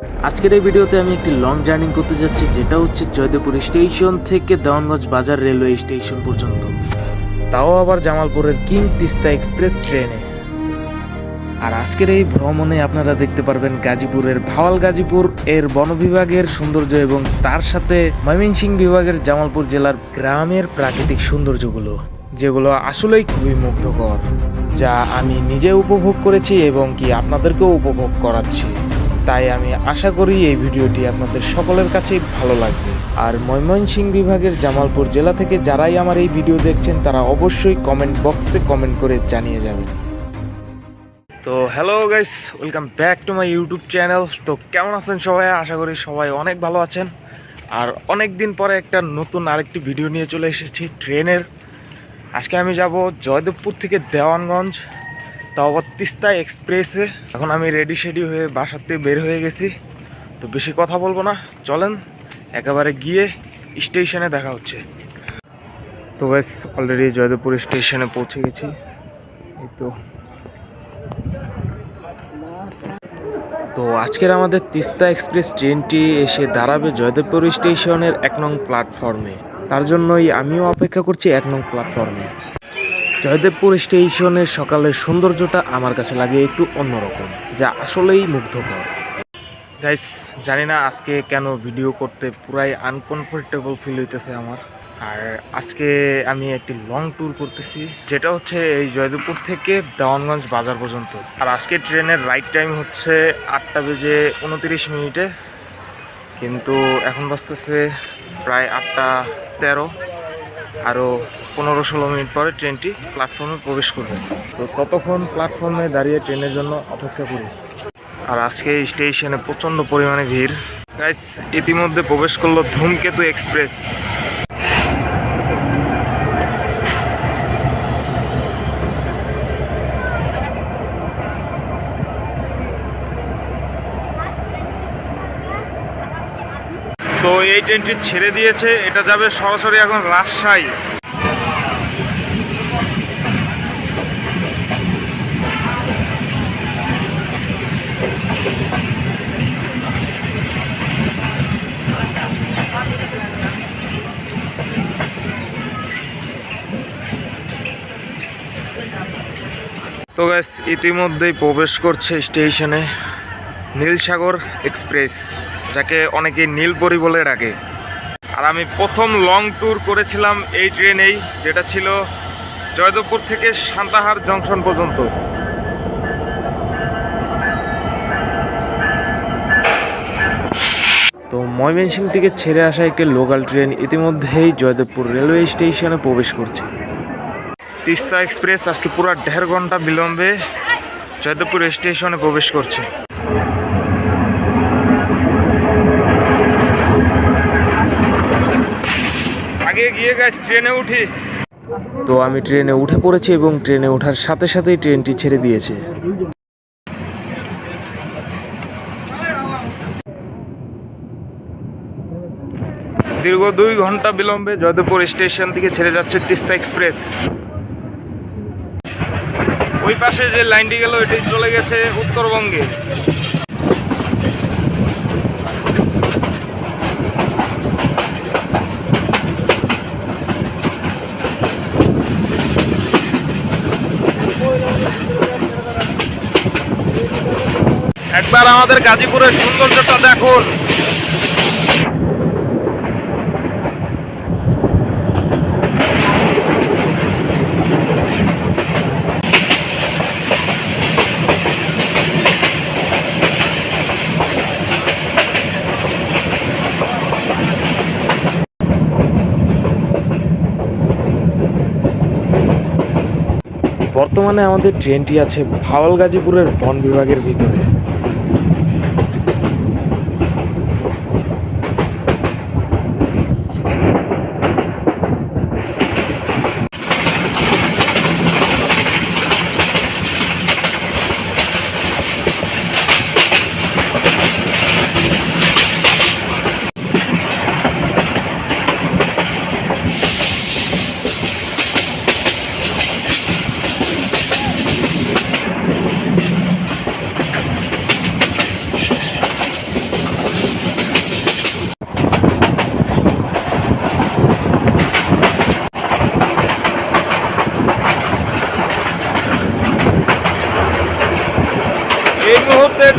আজকের এই ভিডিওতে আমি একটি লং জার্নি করতে যাচ্ছি, যেটা হচ্ছে জয়দেবপুর স্টেশন থেকে দেওয়ানগঞ্জ বাজার রেলওয়ে স্টেশন পর্যন্ত। তাও আবার জামালপুরের কিং তিস্তা এক্সপ্রেস ট্রেনে। আর আজকের এই ভ্রমণে আপনারা দেখতে পারবেন গাজীপুরের ভাওয়াল গাজীপুর, এর বন বিভাগের সৌন্দর্য এবং তার সাথে ময়মনসিং বিভাগের জামালপুর জেলার গ্রামের প্রাকৃতিক সৌন্দর্যগুলো, যেগুলো আসলেই খুবই মুগ্ধকর, যা আমি নিজে উপভোগ করেছি এবং কি আপনাদেরকেও উপভোগ করাচ্ছি। তাই আমি আশা করি এই ভিডিওটি আপনাদের সকলের কাছেই ভালো লাগবে। আর ময়মনসিংহ বিভাগের জামালপুর জেলা থেকে যারাই আমার এই ভিডিও দেখছেন, তারা অবশ্যই কমেন্ট বক্সে কমেন্ট করে জানিয়ে যাবেন। তো hello guys welcome back to my YouTube channel তো কেমন আছেন সবাই? আশা করি সবাই অনেক ভালো আছেন। আর অনেক দিন পরে একটা নতুন আরেকটি ভিডিও নিয়ে চলে এসেছি ট্রেনের। আজকে আমি যাব জয়দেবপুর থেকে দেওয়ানগঞ্জ। তাও তিস্তা এক্সপ্রেসে। এখন আমি রেডি শেডি হয়ে থেকে বের হয়ে গেছি। তো বেশি কথা বলব না, চলেন একেবারে গিয়ে স্টেশনে দেখা হচ্ছে। তো গাইস অলরেডি জয়দেবপুর স্টেশনে পৌঁছে গেছি। এই তো। তো আজকের আমাদের তিস্তা এক্সপ্রেস ট্রেনটি এসে দাঁড়াবে জয়দেবপুর স্টেশনের এক নং প্ল্যাটফর্মে তার জন্যই আমিও অপেক্ষা করছি এক নং প্ল্যাটফর্মে জয়দেবপুর স্টেশনের সকালের সৌন্দর্যটা আমার কাছে লাগে একটু অন্যরকম, যা আসলেই মুগ্ধকর। গাইস জানি না আজকে কেন ভিডিও করতে পুরাই আনকমফোর্টেবল ফিল হইতেছে আমার। আর আজকে আমি একটি লং ট্যুর করতেছি, যেটা হচ্ছে এই জয়দেবপুর থেকে দেওয়ানগঞ্জ বাজার পর্যন্ত। আর আজকে ট্রেনের রাইট টাইম হচ্ছে আটটা বেজে উনতিরিশ মিনিটে, কিন্তু এখন বাজতেছে প্রায় আটটা তেরো। আরও পনেরো ষোলো মিনিট পরে ট্রেনটি প্ল্যাটফর্মে প্রবেশ করবে। তো ততক্ষণ প্ল্যাটফর্মে দাঁড়িয়ে ট্রেনের জন্য অপেক্ষা করি। আর আজকে এই স্টেশনে প্রচণ্ড পরিমাণে ভিড়। গাইস ইতিমধ্যে প্রবেশ করল ধূমকেতু এক্সপ্রেস। তো এই ট্রেনটি ছেড়ে দিয়েছে। এটা যাবে সরাসরি এখন রাজশাহী। তো গ্যাস ইতিমধ্যেই প্রবেশ করছে স্টেশনে নীলসাগর এক্সপ্রেস, যাকে অনেকে নীলপরি বলে ডাকে। আর আমি প্রথম লং ট্যুর করেছিলাম এই ট্রেনেই যেটা ছিল জয়দেবপুর থেকে সান্তাহার জংশন পর্যন্ত। তো ময়মনসিংহ থেকে ছেড়ে আসা একটি লোকাল ট্রেন ইতিমধ্যেই জয়দেবপুর রেলওয়ে স্টেশনে প্রবেশ করছে। তিস্তা এক্সপ্রেস আজকে পুরো দেড় ঘণ্টা বিলম্বে জয়দেবপুর স্টেশনে প্রবেশ করছে। আগে গিয়ে গাছ ট্রেনে উঠি। তো আমি ট্রেনে উঠে পড়েছি এবং ট্রেনে ওঠার সাথে সাথেই ট্রেনটি ছেড়ে দিয়েছে। দীর্ঘ দুই ঘণ্টা বিলম্বে জয়দেবপুর স্টেশন থেকে ছেড়ে যাচ্ছে তিস্তা এক্সপ্রেস। ওই পাশে যে লাইনটি গেল এটি চলে গেছে উত্তরবঙ্গে। একবার আমাদের গাজীপুরের সৌন্দর্যটা দেখুন। বর্তমানে আমাদের ট্রেনটি আছে ভাওয়াল গাজীপুরের বন বিভাগের ভিতরে।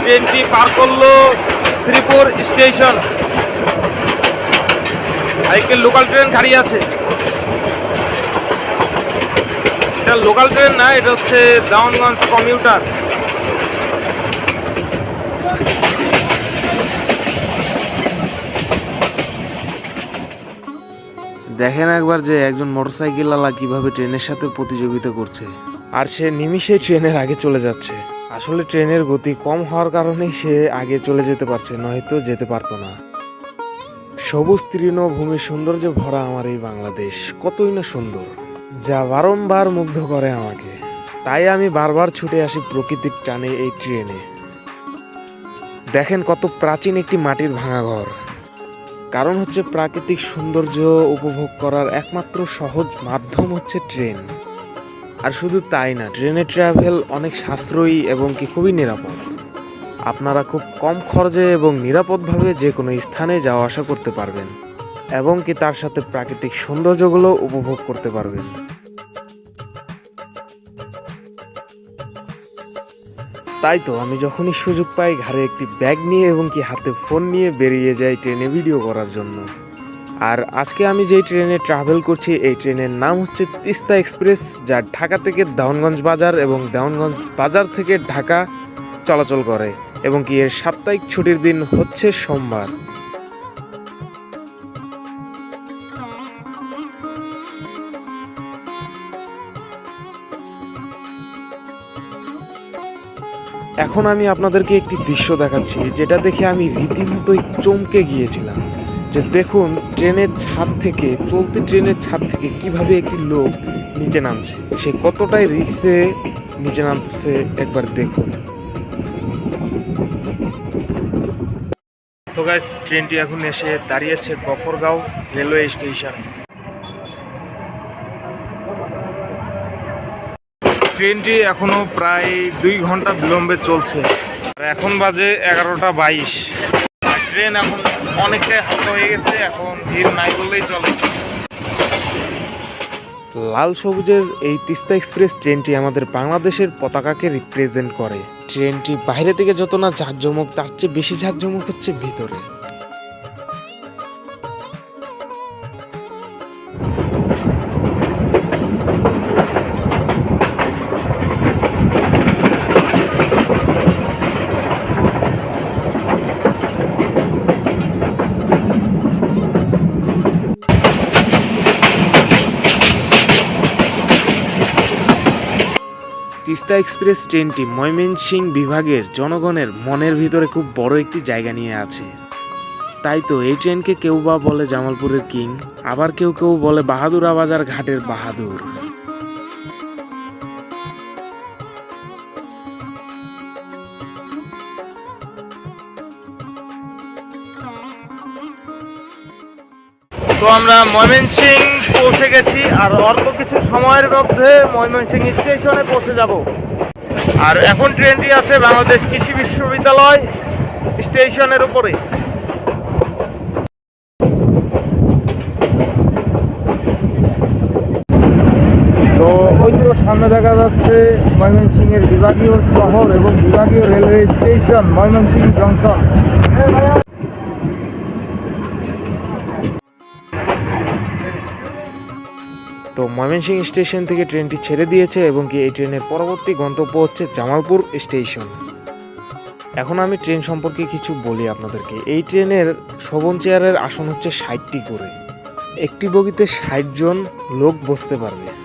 ট্রেনটি পার করল শ্রীপুর স্টেশন। আজকে লোকাল ট্রেন দাঁড়িয়ে আছে। এটা লোকাল ট্রেন না এটা হচ্ছে দাউনগঞ্জ কমিউটার। দেখেন একবার যে একজন মোটরসাইকেলওয়ালা কীভাবে ট্রেনের সাথে প্রতিযোগিতা করছে। আর সে নিমিষে ট্রেনের আগে চলে যাচ্ছে। আসলে ট্রেনের গতি কম হওয়ার কারণেই সে আগে চলে যেতে পারছে, নয়তো যেতে পারতো না। সবুজ তৃণভূমি সৌন্দর্যে ভরা আমার এই বাংলাদেশ, কতই না সুন্দর, যা বারংবার মুগ্ধ করে আমাকে। তাই আমি বারবার ছুটে আসি প্রকৃতির টানে এই ট্রেনে। দেখেন কত প্রাচীন একটি মাটির ভাঙা ঘর। কারণ হচ্ছে প্রাকৃতিক সৌন্দর্য উপভোগ করার একমাত্র সহজ মাধ্যম হচ্ছে ট্রেন। আর শুধু তাই না, ট্রেনে ট্রাভেল অনেক সাশ্রয়ী এবং কি খুবই নিরাপদ। আপনারা খুব কম খরচে এবং নিরাপদভাবে যে কোনো স্থানে যাওয়া আসা করতে পারবেন এবং কি তার সাথে প্রাকৃতিক সৌন্দর্যগুলো উপভোগ করতে পারবেন। তাই তো, আমি যখনই সুযোগ পাই ঘাড়ে একটি ব্যাগ নিয়ে এবং কি হাতে ফোন নিয়ে বেরিয়ে যাই ট্রেনে ভিডিও করার জন্য। আর আজকে আমি যেই ট্রেনে ট্রাভেল করছি, এই ট্রেনের নাম হচ্ছে তিস্তা এক্সপ্রেস, যা ঢাকা থেকে দেওয়ানগঞ্জ বাজার এবং দেওয়ানগঞ্জ বাজার থেকে ঢাকা চলাচল করে এবং কি এর সাপ্তাহিক ছুটির দিন হচ্ছে সোমবার। এখন আমি আপনাদেরকে একটি দৃশ্য দেখাচ্ছি, যেটা দেখে আমি রীতিমতোই চমকে গিয়েছিলাম। যে দেখুন, ট্রেনের ছাদ থেকে, চলতি ট্রেনের ছাদ থেকে কীভাবে একটি লোক নিচে নামছে, সে কতটাই রিক্সে নিচে নামছে একবার দেখুন। তো গাইস ট্রেনটি এখন এসে দাঁড়িয়েছে গফরগাঁও রেলওয়ে স্টেশনে। ট্রেনটি এখনও প্রায় দুই ঘণ্টা বিলম্বে চলছে। আর এখন বাজে এগারোটা বাইশ। ট্রেন এখন অনেকটাই হালকা হয়ে গেছে, এখন ভিড় নাই বললেই চলে। লাল সবুজের এই তিস্তা এক্সপ্রেস ট্রেনটি আমাদের বাংলাদেশের পতাকাকে রিপ্রেজেন্ট করে। ট্রেনটি বাইরে থেকে যত না ঝাঁকঝমক, তার চেয়ে বেশি ঝাঁকজমক হচ্ছে ভিতরে। তিস্তা এক্সপ্রেস ট্রেনটি ময়মনসিং বিভাগের জনগণের মনের ভিতরে খুব বড় একটি জায়গা নিয়ে আছে। তাই তো এই ট্রেনকে কেউ বা বলে জামালপুরের কিং, আবার কেউ কেউ বলে বাহাদুরা বাজার ঘাটের বাহাদুর। তো আমরা ময়মনসিং পৌঁছে গেছি, আর অল্প কিছু সময়ের মধ্যে ময়মনসিং স্টেশনে পৌঁছে যাব। আর এখন ট্রেনটি আছে বাংলাদেশ কৃষি বিশ্ববিদ্যালয় স্টেশনের উপরে। তো ওই তো সামনে দেখা যাচ্ছে ময়মনসিং এর বিভাগীয় শহর এবং বিভাগীয় রেলওয়ে স্টেশন ময়মনসিং জংশন। তো ময়মনসিংহ স্টেশন থেকে ট্রেনটি ছেড়ে দিয়েছে এবং কি এই ট্রেনের পরবর্তী গন্তব্য হচ্ছে জামালপুর স্টেশন। এখন আমি ট্রেন সম্পর্কে কিছু বলি আপনাদেরকে। এই ট্রেনের শোভন চেয়ারের আসন হচ্ছে ষাটটি করে। একটি বগিতে ষাট জন লোক বসতে পারবে।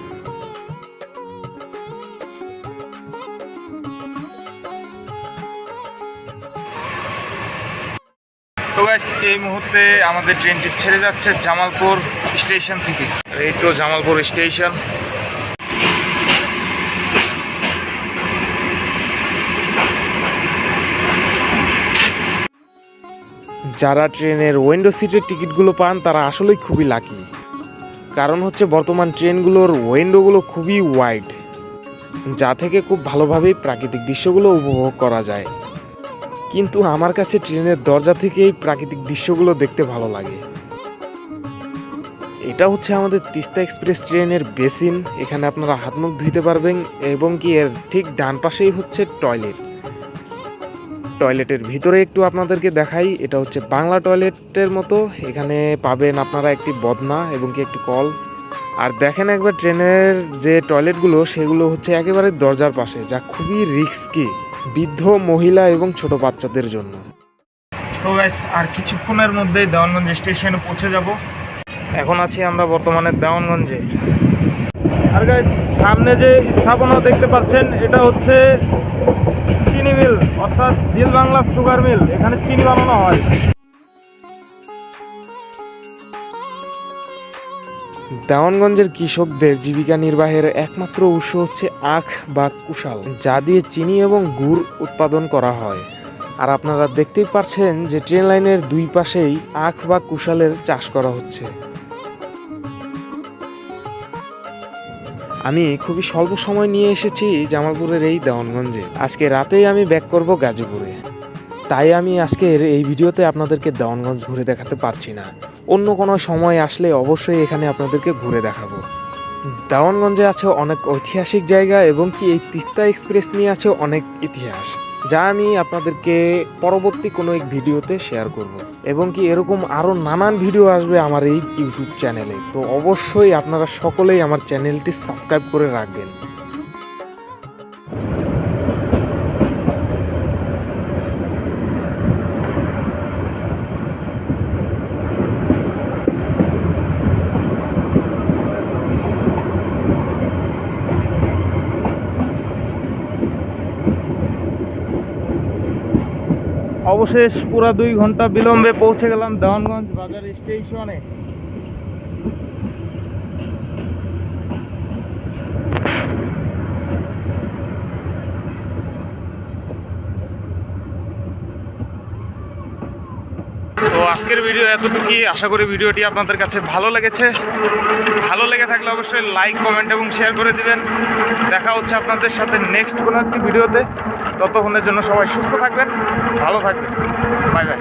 এই মুহূর্তে আমাদের ট্রেনটি ছেড়ে যাচ্ছে জামালপুর স্টেশন থেকে। এই তো জামালপুর স্টেশন। যারা ট্রেনের উইন্ডো সিটের টিকিটগুলো পান, তারা আসলেই খুবই লাকি কারণ হচ্ছে বর্তমান ট্রেনগুলোর উইন্ডোগুলো খুবই ওয়াইড যা থেকে খুব ভালোভাবেই প্রাকৃতিক দৃশ্যগুলো উপভোগ করা যায়। কিন্তু আমার কাছে ট্রেনের দরজা থেকেই প্রাকৃতিক দৃশ্যগুলো দেখতে ভালো লাগে। এটা হচ্ছে আমাদের তিস্তা এক্সপ্রেস ট্রেনের বেসিন। এখানে আপনারা হাত মুখ ধুইতে পারবেন এবং কি এর ঠিক ডান পাশেই হচ্ছে টয়লেট। টয়লেটের ভিতরে একটু আপনাদেরকে দেখাই, এটা হচ্ছে বাংলা টয়লেটের মতো। এখানে পাবেন আপনারা একটি বদনা এবং কি একটি কল। আর দেখেন একবার ট্রেনের যে টয়লেটগুলো, সেগুলো হচ্ছে একেবারে দরজার পাশে, যা খুবই রিস্কি। বৃদ্ধ, মহিলা এবং ছোট বাচ্চাদের জন্য। তো গাইস আর কিছুক্ষণের মধ্যেই দেওয়ানগঞ্জ স্টেশনে পৌঁছে যাব। এখন আছি আমরা বর্তমানে দেওয়ানগঞ্জে। আর গাইস সামনে যে স্থাপনা দেখতে পাচ্ছেন, এটা হচ্ছে চিনি মিল, অর্থাৎ জিল বাংলা সুগার মিল। এখানে চিনি বানানো হয়। দেওয়ানগঞ্জের কৃষকদের জীবিকা নির্বাহের একমাত্র উৎস হচ্ছে আখ বা কুশাল, যা দিয়ে চিনি এবং গুড় উৎপাদন করা হয়। আর আপনারা দেখতেই পাচ্ছেন যে ট্রেন লাইনের দুই পাশেই আখ বা কুশালের চাষ করা হচ্ছে। আমি খুবই স্বল্প সময় নিয়ে এসেছি জামালপুরের এই দেওয়ানগঞ্জে। আজকে রাতেই আমি ব্যাক করব গাজীপুরে। তাই আমি আজকের এই ভিডিওতে আপনাদেরকে দেওয়ানগঞ্জ ঘুরে দেখাতে পারছি না। অন্য কোনো সময় আসলে অবশ্যই এখানে আপনাদেরকে ঘুরে দেখাবো। দেওয়ানগঞ্জে আছে অনেক ঐতিহাসিক জায়গা এবং কি এই তিস্তা এক্সপ্রেস নিয়ে আছে অনেক ইতিহাস, যা আমি আপনাদেরকে পরবর্তী কোনো এক ভিডিওতে শেয়ার করব। এবং কি এরকম আরও নানান ভিডিও আসবে আমার এই ইউটিউব চ্যানেলে। তো অবশ্যই আপনারা সকলেই আমার চ্যানেলটি সাবস্ক্রাইব করে রাখবেন। অবশেষ পুরা দুই ঘণ্টা বিলম্বে পৌঁছে গেলাম দেওয়ানগঞ্জ বাজার স্টেশনে। তো আজকের ভিডিও এতটুকুই। আশা করি ভিডিওটি আপনাদের কাছে ভালো লেগেছে। ভালো লেগে থাকলে অবশ্যই লাইক, কমেন্ট এবং শেয়ার করে দিবেন। দেখা হচ্ছে আপনাদের সাথে নেক্সট কোনো একটি ভিডিওতে। ততক্ষণের জন্য সবাই সুস্থ থাকবেন ভালো থাকবেন। Bye bye.